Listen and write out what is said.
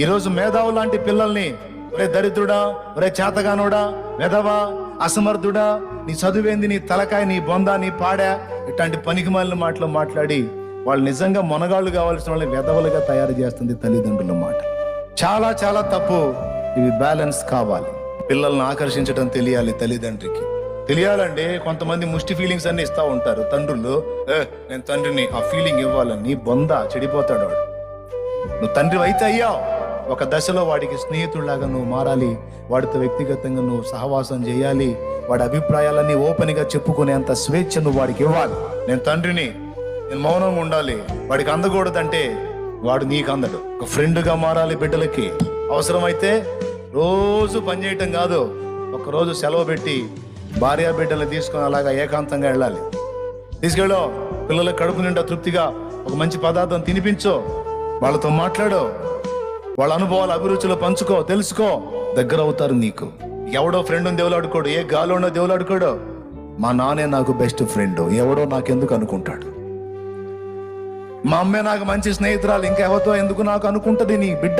ఈరోజు మేధావు లాంటి పిల్లల్ని ఒరే దరిద్రుడా ఒరే చేతగానోడా మెధవా అసమర్థుడా నీ చదువేంది నీ తలకాయ నీ బొంద నీ పాడా ఇట్లాంటి పనికి మాలిన మాటలు మాట్లాడి వాళ్ళు నిజంగా మొనగాళ్ళు కావాల్సిన వాళ్ళని వెధవలుగా తయారు చేస్తుంది తల్లిదండ్రుల మాట. చాలా చాలా తప్పు. ఇవి బ్యాలెన్స్ కావాలి. పిల్లల్ని ఆకర్షించడం తెలియాలి తల్లిదండ్రికి. తెలియాలండి కొంతమంది ముష్టి ఫీలింగ్స్ అన్ని ఇస్తా ఉంటారు. తండ్రులు నేను తండ్రిని ఆ ఫీలింగ్ ఇవ్వాలని బొంద చెడిపోతాడు వాడు. నువ్వు తండ్రి అయితే అయ్యావు. ఒక దశలో వాడికి స్నేహితుడిలాగా నువ్వు మారాలి వాడితో వ్యక్తిగతంగా నువ్వు సహవాసం చేయాలి వాడి అభిప్రాయాలన్నీ ఓపెన్గా చెప్పుకునేంత స్వేచ్ఛ నువ్వు వాడికి ఇవ్వాలి. నేను తండ్రిని నేను మౌనంగా ఉండాలి వాడికి అందకూడదంటే వాడు నీకు అందడు. ఒక ఫ్రెండ్గా మారాలి బిడ్డలకి. అవసరమైతే రోజు పనిచేయటం కాదు ఒకరోజు సెలవు పెట్టి భార్య బిడ్డలు తీసుకొని అలాగా ఏకాంతంగా వెళ్ళాలి. తీసుకెళ్ళు పిల్లల కడుపు నిండా తృప్తిగా ఒక మంచి పదార్థం తినిపించు వాళ్ళతో మాట్లాడు వాళ్ళ అనుభవాలు అభిరుచులు పంచుకో తెలుసుకో. దగ్గర అవుతారు నీకు. ఎవడో ఫ్రెండ్ దేవులాడుకోడు ఏ గాలోనో దేవులాడుకోడు? మా నానే నాకు బెస్ట్ ఫ్రెండ్ ఎవడో నాకెందుకు అనుకుంటాడు? మా అమ్మే నాకు మంచి స్నేహితురాలు ఇంకెవరితో ఎందుకు నాకు అనుకుంటది నీ బిడ్డ?